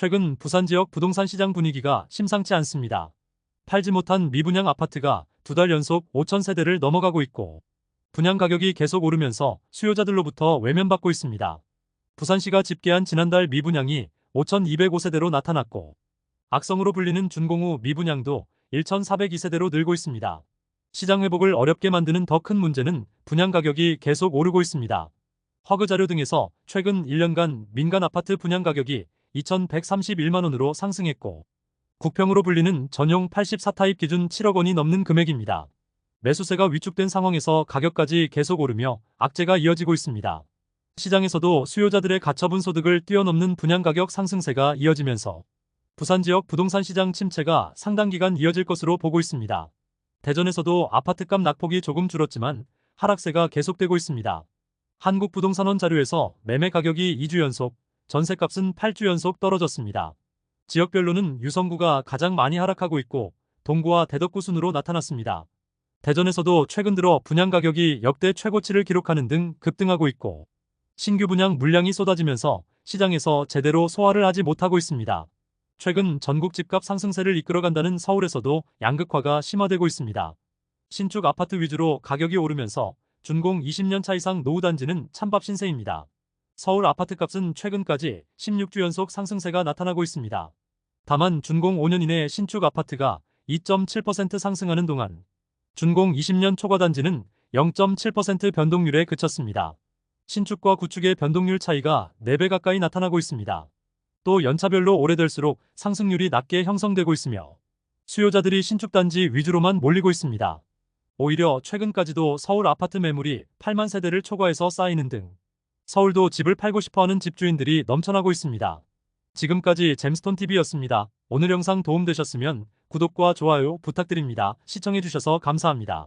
최근 부산 지역 부동산 시장 분위기가 심상치 않습니다. 팔지 못한 미분양 아파트가 두 달 연속 5천 세대를 넘어가고 있고 분양 가격이 계속 오르면서 수요자들로부터 외면받고 있습니다. 부산시가 집계한 지난달 미분양이 5,205세대로 나타났고 악성으로 불리는 준공후 미분양도 1,402세대로 늘고 있습니다. 시장 회복을 어렵게 만드는 더 큰 문제는 분양 가격이 계속 오르고 있습니다. 허그 자료 등에서 최근 1년간 민간 아파트 분양 가격이 2,131만 원으로 상승했고 국평으로 불리는 전용 84타입 기준 7억 원이 넘는 금액입니다. 매수세가 위축된 상황에서 가격까지 계속 오르며 악재가 이어지고 있습니다. 시장에서도 수요자들의 가처분 소득을 뛰어넘는 분양 가격 상승세가 이어지면서 부산 지역 부동산 시장 침체가 상당 기간 이어질 것으로 보고 있습니다. 대전에서도 아파트값 낙폭이 조금 줄었지만 하락세가 계속되고 있습니다. 한국부동산원 자료에서 매매 가격이 2주 연속, 전세값은 8주 연속 떨어졌습니다. 지역별로는 유성구가 가장 많이 하락하고 있고 동구와 대덕구 순으로 나타났습니다. 대전에서도 최근 들어 분양 가격이 역대 최고치를 기록하는 등 급등하고 있고 신규 분양 물량이 쏟아지면서 시장에서 제대로 소화를 하지 못하고 있습니다. 최근 전국 집값 상승세를 이끌어간다는 서울에서도 양극화가 심화되고 있습니다. 신축 아파트 위주로 가격이 오르면서 준공 20년 차 이상 노후 단지는 찬밥 신세입니다. 서울 아파트값은 최근까지 16주 연속 상승세가 나타나고 있습니다. 다만 준공 5년 이내 신축 아파트가 2.7% 상승하는 동안 준공 20년 초과 단지는 0.7% 변동률에 그쳤습니다. 신축과 구축의 변동률 차이가 4배 가까이 나타나고 있습니다. 또 연차별로 오래될수록 상승률이 낮게 형성되고 있으며 수요자들이 신축 단지 위주로만 몰리고 있습니다. 오히려 최근까지도 서울 아파트 매물이 8만 세대를 초과해서 쌓이는 등 서울도 집을 팔고 싶어하는 집주인들이 넘쳐나고 있습니다. 지금까지 잼스톤TV였습니다. 오늘 영상 도움되셨으면 구독과 좋아요 부탁드립니다. 시청해주셔서 감사합니다.